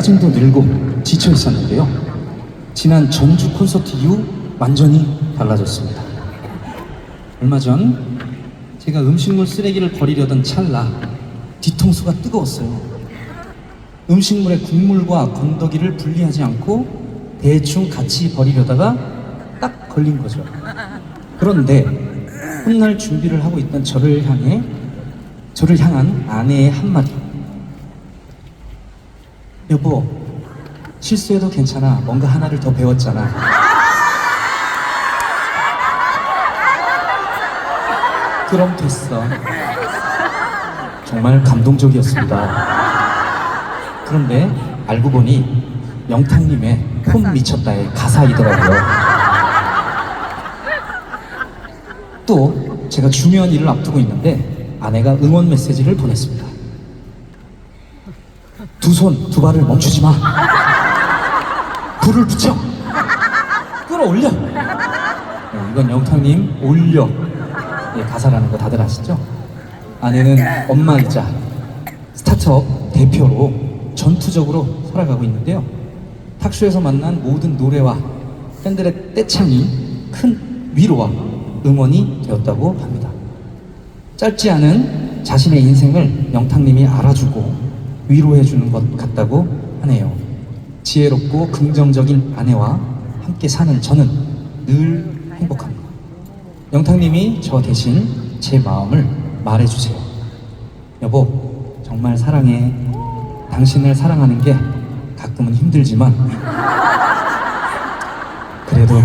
짜증도 늘고 지쳐 있었는데요. 지난 전주 콘서트 이후 완전히 달라졌습니다. 얼마 전 제가 음식물 쓰레기를 버리려던 찰나 뒤통수가 뜨거웠어요. 음식물의 국물과 건더기를 분리하지 않고 대충 같이 버리려다가 딱 걸린 거죠. 그런데 훗날 준비를 하고 있던 저를 향해 저를 향한 아내의 한마디. 여보, 실수해도 괜찮아. 뭔가 하나를 더 배웠잖아. 그럼 됐어. 정말 감동적이었습니다. 그런데 알고 보니 영탁님의 폼 미쳤다의 가사이더라고요. 또 제가 중요한 일을 앞두고 있는데 아내가 응원 메시지를 보냈습니다. 두 손, 두 발을 멈추지 마. 불을 붙여. 끌어올려. 네, 이건 영탁님 올려. 예, 가사라는 거 다들 아시죠? 아내는 엄마이자 스타트업 대표로 전투적으로 살아가고 있는데요. 탁쇼에서 만난 모든 노래와 팬들의 떼창이 큰 위로와 응원이 되었다고 합니다. 짧지 않은 자신의 인생을 영탁님이 알아주고 위로해 주는 것 같다고 하네요. 지혜롭고 긍정적인 아내와 함께 사는 저는 늘 행복합니다. 영탁님이 저 대신 제 마음을 말해주세요. 여보, 정말 사랑해. 당신을 사랑하는 게 가끔은 힘들지만, 그래도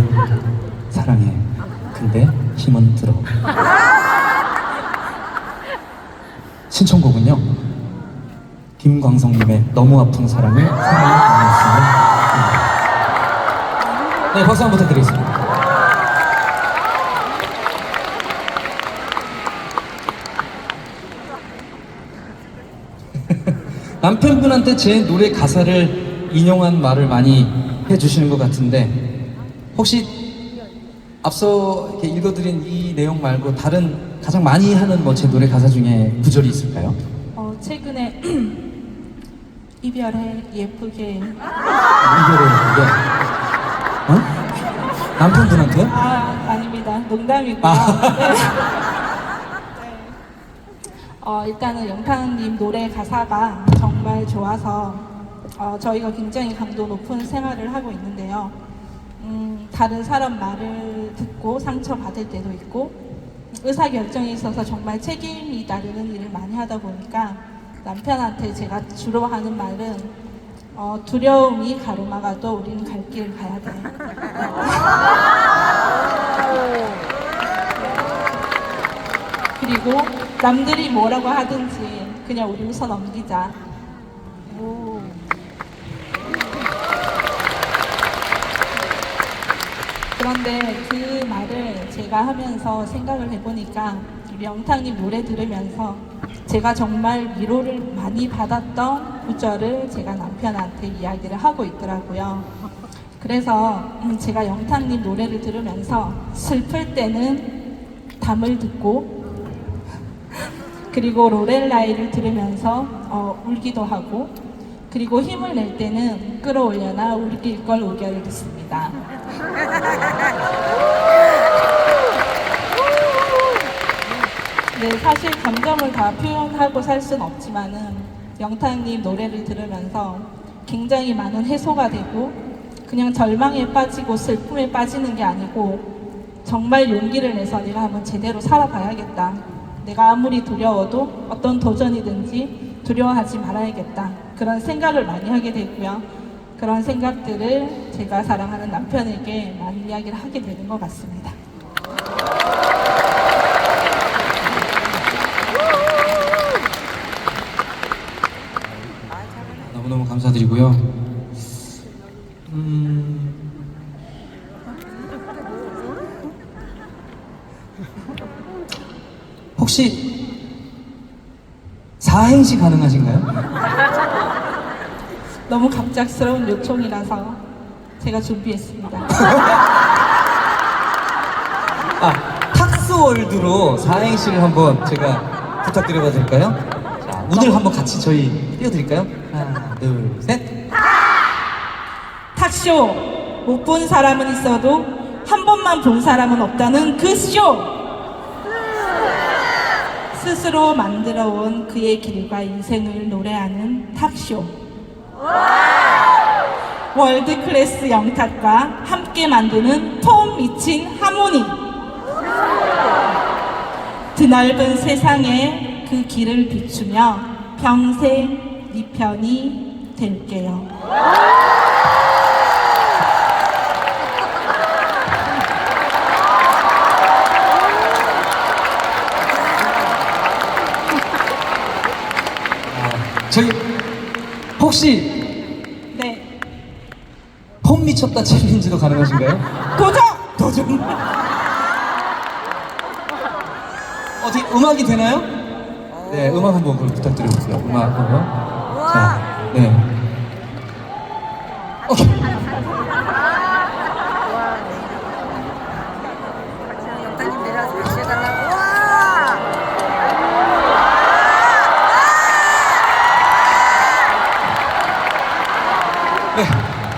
사랑해. 근데 힘은 들어. 신청곡은요, 김광석님의 너무 아픈 사랑을 사랑하였습니다. 네, 박수 한번 부탁드리겠습니다. 남편분한테 제 노래 가사를 인용한 말을 많이 해주시는 것 같은데 혹시 앞서 읽어드린 이 내용 말고 다른 가장 많이 하는 뭐 제 노래 가사 중에 구절이 있을까요? 어, 최근에 이별해 예쁘게 그게 어? 남편분한테요? 아 아닙니다 농담이고요 아. 네. 네. 어, 일단은 영탁님 노래 가사가 정말 좋아서 어, 저희가 굉장히 강도 높은 생활을 하고 있는데요 음, 다른 사람 말을 듣고 상처받을 때도 있고 의사결정에 있어서 정말 책임이 다루는 일을 많이 하다 보니까 남편한테 제가 주로 하는 말은 어, 두려움이 가로막아도 우리는 갈 길을 가야 돼. 그리고 남들이 뭐라고 하든지 그냥 우리 웃어 넘기자. 그런데 그 말을 제가 하면서 생각을 해보니까 영탁님 노래 들으면서 제가 정말 위로를 많이 받았던 구절을 제가 남편한테 이야기를 하고 있더라고요. 그래서 음, 제가 영탁님 노래를 들으면서 슬플 때는 담을 듣고 그리고 로렐라이를 들으면서 어, 울기도 하고 그리고 힘을 낼 때는 끌어올려나 울길 걸 의견을 듣습니다. 네, 사실 감정을 다 표현하고 살 수는 없지만은 영탁님 노래를 들으면서 굉장히 많은 해소가 되고 그냥 절망에 빠지고 슬픔에 빠지는 게 아니고 정말 용기를 내서 내가 한번 제대로 살아봐야겠다. 내가 아무리 두려워도 어떤 도전이든지 두려워하지 말아야겠다. 그런 생각을 많이 하게 되고요. 그런 생각들을 제가 사랑하는 남편에게 많이 이야기를 하게 되는 것 같습니다. 너무너무 감사드리고요. 음... 혹시 사행시 가능하신가요? 너무 갑작스러운 요청이라서 제가 준비했습니다. 아, 탁스월드로 사행시를 한번 제가 부탁드려봐도 될까요? 자, 오늘 한번 같이 저희 띄워드릴까요? 둘, 셋. 탁쇼 못 본 사람은 있어도 한 번만 본 사람은 없다는 그 쇼. 스스로 만들어 온 그의 길과 인생을 노래하는 탁쇼. 월드 클래스 영탁과 함께 만드는 폼 미친 하모니. 드넓은 세상에 그 길을 비추며 평생 네 편이 될게요. 저희 혹시 네, 폼 미쳤다 챌린지도 가능하신가요? 도전! 도전. 어떻게 음악이 되나요? 네, 음악 한번 그럼 부탁드려볼게요. 음악 한번. 자, 네. 와! 네,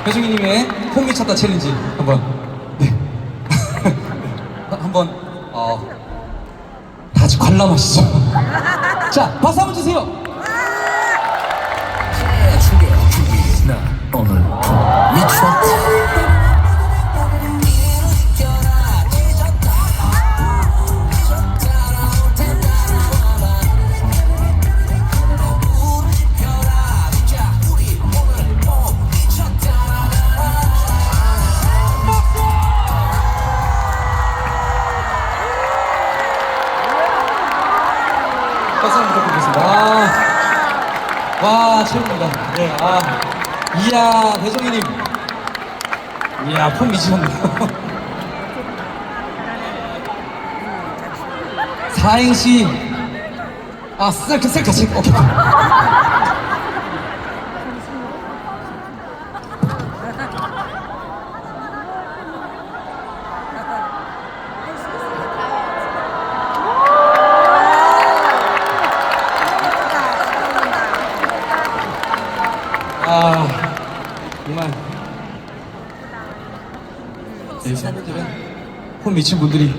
배종희님의 폼 미쳤다 챌린지 한번. 네. 한번 어, 다 같이 관람하시죠. 자, 박수 한번 주세요. 박수 한번 부탁드리겠습니다. 와, 와 최고입니다. 네, 아, 이야 배종희님, 이야 폼 미치셨네요. 사행시, 아 셀카 셀카 셀카 오케이. 아 정말 이 팬분들은 폼 미친 분들이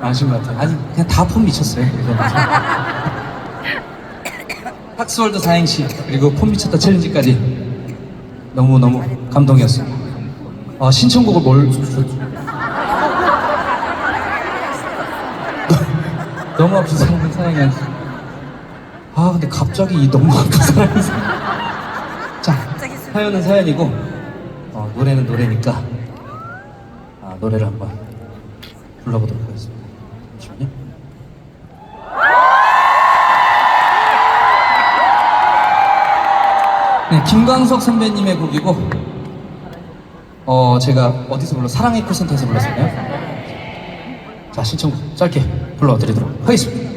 많으신 것 같아요. 아니 그냥 다 폼 미쳤어요. 팍스월드 사행시 그리고 폼 미쳤다 챌린지까지 너무 너무 감동이었습니다. 아 신청곡을 뭘 너무 아픈 사람은 사랑이 아니. 아 근데 갑자기 이 너무 아픈 사람이 자 사연은 사연이고 어, 노래는 노래니까 아, 노래를 한번 불러보도록 하겠습니다. 잠시만요. 네, 김광석 선배님의 곡이고 어 제가 어디서 불러 사랑의 콜센터에서 불렀었나요? 자 신청곡 짧게 불러드리도록 하겠습니다.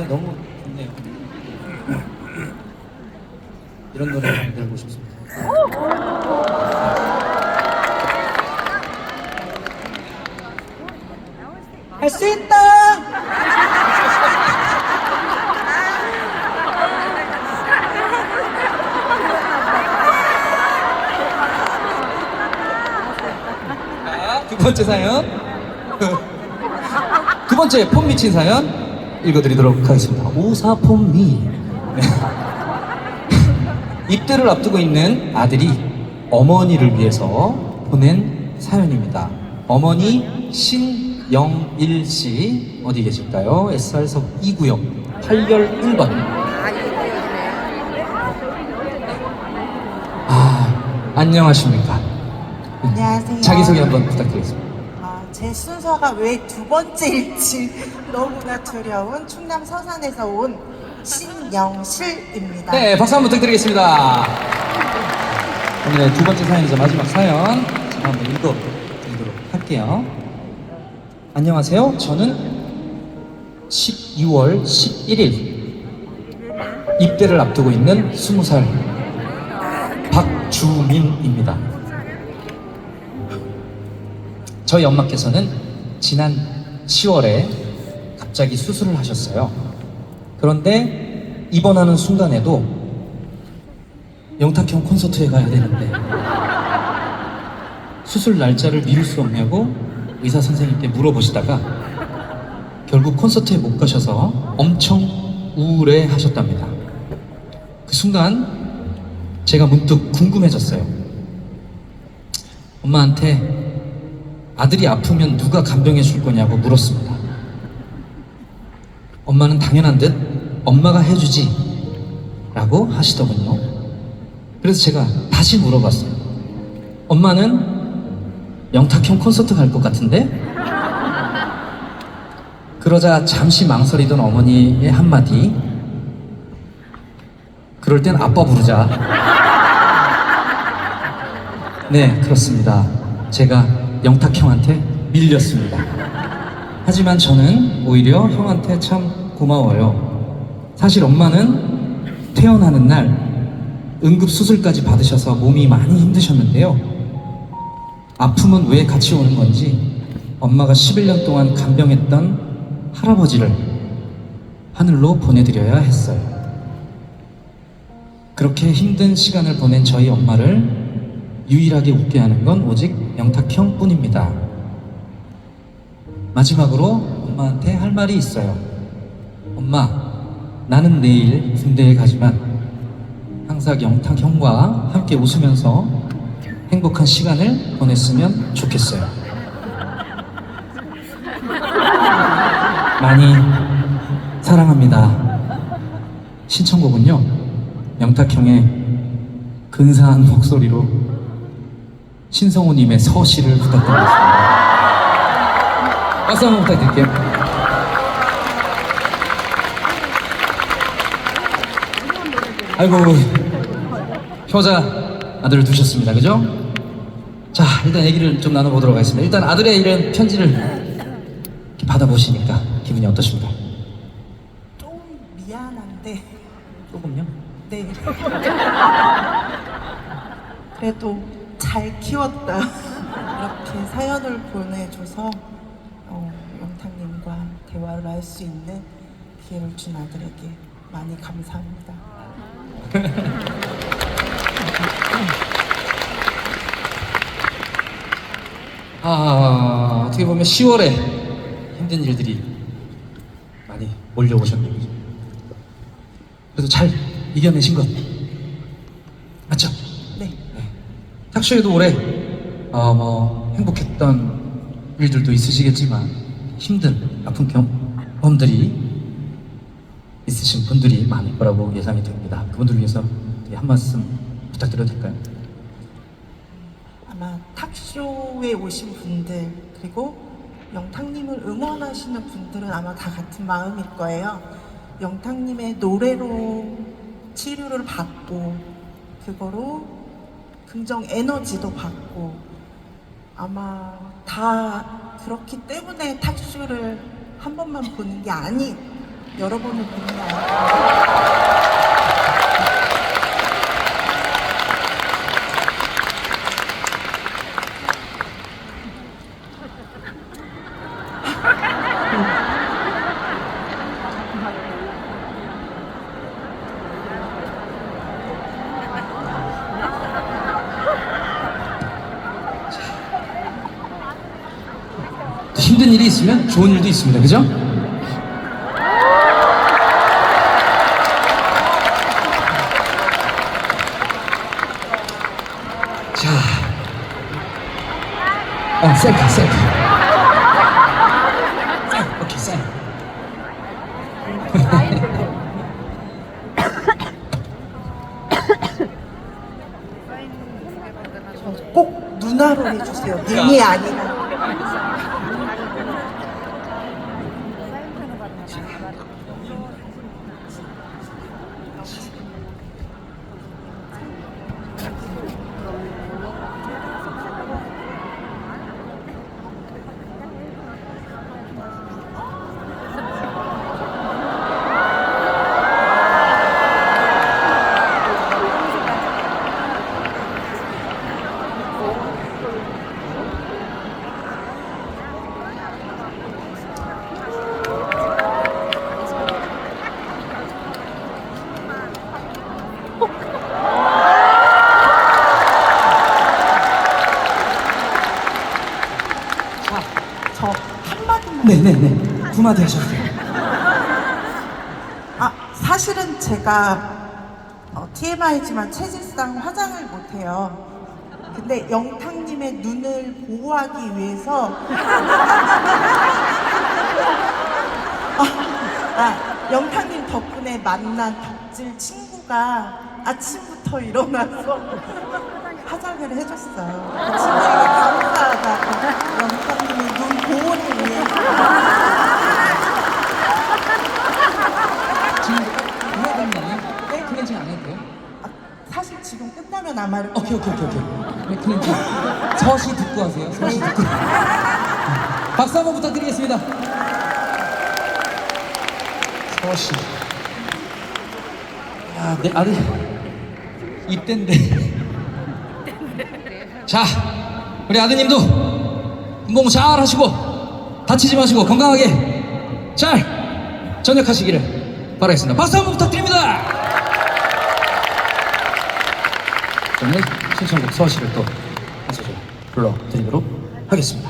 노래 너무 좋네요. 이런 노래 만들고 싶습니다. 할 수 있다! 두 번째 사연. 두 번째 폼 미친 사연. 읽어드리도록 하겠습니다. 오사폼미. 네. 입대를 앞두고 있는 아들이 어머니를 위해서 보낸 사연입니다. 어머니 신영일 씨 어디 계실까요? SR석 2구역 8열 1번. 아 안녕하십니까? 안녕하세요. 자기소개 한번 부탁드리겠습니다. 아, 제 순서가 왜 두 번째일지 너무나 두려운 충남 서산에서 온 신영실입니다. 네, 박수 한번 부탁드리겠습니다. 오늘의 두 번째 사연이자 마지막 사연 제가 한번 읽어드리도록 할게요. 안녕하세요. 저는 12월 11일 입대를 앞두고 있는 20살 박주민입니다. 저희 엄마께서는 지난 10월에 갑자기 수술을 하셨어요. 그런데 입원하는 순간에도 영탁형 콘서트에 가야 되는데 수술 날짜를 미룰 수 없냐고 의사 선생님께 물어보시다가 결국 콘서트에 못 가셔서 엄청 우울해 하셨답니다. 그 순간 제가 문득 궁금해졌어요. 엄마한테 아들이 아프면 누가 간병해 줄 거냐고 물었습니다. 엄마는 당연한 듯 엄마가 해주지 라고 하시더군요. 그래서 제가 다시 물어봤어요. 엄마는 영탁형 콘서트 갈 것 같은데? 그러자 잠시 망설이던 어머니의 한마디. 그럴 땐 아빠 부르자. 네, 그렇습니다. 제가 영탁 형한테 밀렸습니다. 하지만 저는 오히려 형한테 참 고마워요. 사실 엄마는 퇴원하는 날 응급수술까지 받으셔서 몸이 많이 힘드셨는데요. 아픔은 왜 같이 오는 건지 엄마가 11년 동안 간병했던 할아버지를 하늘로 보내드려야 했어요. 그렇게 힘든 시간을 보낸 저희 엄마를 유일하게 웃게 하는 건 오직 영탁형 뿐입니다. 마지막으로 엄마한테 할 말이 있어요. 엄마, 나는 내일 군대에 가지만 항상 영탁형과 함께 웃으면서 행복한 시간을 보냈으면 좋겠어요. 많이 사랑합니다. 신청곡은요, 영탁형의 근사한 목소리로 신성우님의 서시를 부탁드리겠습니다. 박수 한번 부탁드릴게요. 아이고, 효자 아들을 두셨습니다. 그죠? 자, 일단 얘기를 좀 나눠보도록 하겠습니다. 일단 아들의 이런 편지를 받아보시니까 기분이 어떠십니까? 좀 미안한데, 조금요? 네. 그래도 잘 키웠다. 이렇게 사연을 보내줘서 어, 영탁님과 대화를 할 수 있는 기회를 준 아들에게 많이 감사합니다. 아, 어떻게 보면 10월에 힘든 일들이 많이 몰려오셨네요. 그래도 잘 이겨내신 것 맞죠? 네. 탁쇼에도 올해 어, 뭐 행복했던 일들도 있으시겠지만 힘든 아픈 경험들이 있으신 분들이 많을 거라고 예상이 됩니다. 그분들 위해서 한 말씀 부탁드려도 될까요? 아마 탁쇼에 오신 분들 그리고 영탁님을 응원하시는 분들은 아마 다 같은 마음일 거예요. 영탁님의 노래로 치료를 받고 그거로 긍정 에너지도 받고 아마 다 그렇기 때문에 탁쇼를 한 번만 보는 게 아닌 여러 번을 보는 게 아니고 힘든 일이 있으면 좋은 일도 있습니다. 그죠? 자, 어 셀카 셀카. 누나로 해주세요. 님이 아니라. 저 한마디만. 마디 하셔도 돼요. 아, 사실은 제가 어, TMI지만 체질상 화장을 못해요. 근데 영탁님의 눈을 보호하기 위해서 아, 아, 영탁님 덕분에 만난 덕질 친구가 아침부터 일어나서 화장을 해줬어요. 그 친구에게 감사하다고 영탁님의 눈 보호를 위해서 지금 해야 되는 거 아니에요? 네? 클렌징 안 해도 돼요? 아, 지금 끝나면 아마 이렇게 오케이 오케이 오케이 오케이. 네, 클렌징. 서시 듣고 하세요. 서시 듣고. 박수 한번 부탁드리겠습니다. 서시. 야, 내 아들 이때인데. 자, 우리 아드님도 운동 잘 하시고 다치지 마시고 건강하게 잘 전역하시기를 바라겠습니다. 박수 한번 부탁드립니다. 저는 신청곡 서시를 또 한 소절 불러드리도록 하겠습니다.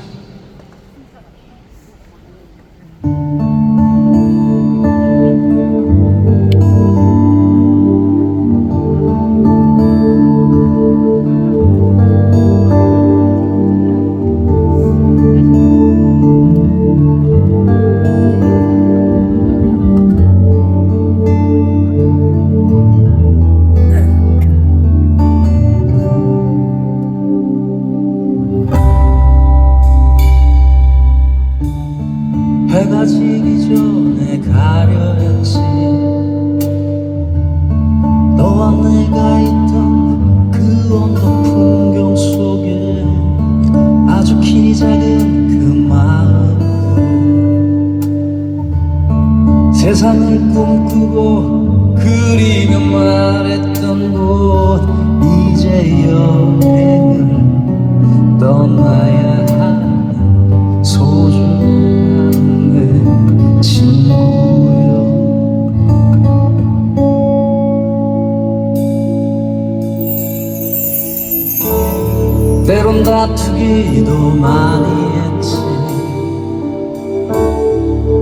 때론 다투기도 많이 했지.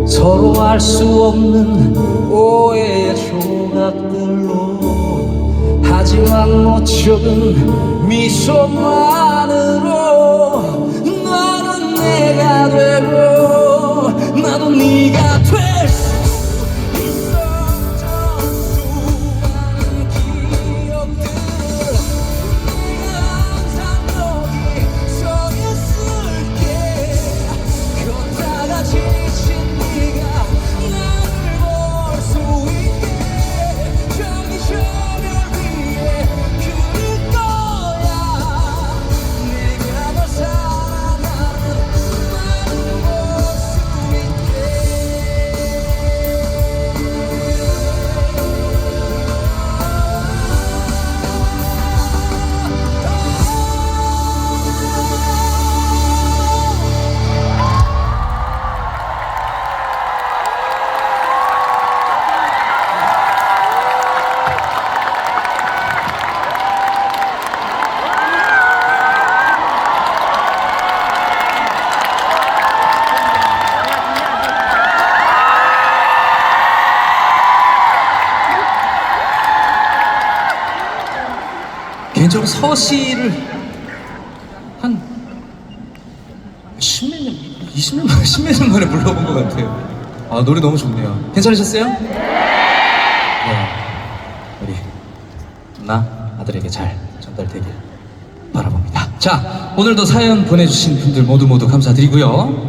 서로 알 수 없는 오해의 조각들로. 하지만 못 적은 미소만으로 되고 나도 네가 될 개인적으로 서시를 한 십몇 년, 20년 만에, 10몇 년 만에 불러본 것 같아요. 아, 노래 너무 좋네요. 괜찮으셨어요? 네. 우리 나 아들에게 잘 전달되길 바라봅니다. 자, 오늘도 사연 보내주신 분들 모두 모두 감사드리고요.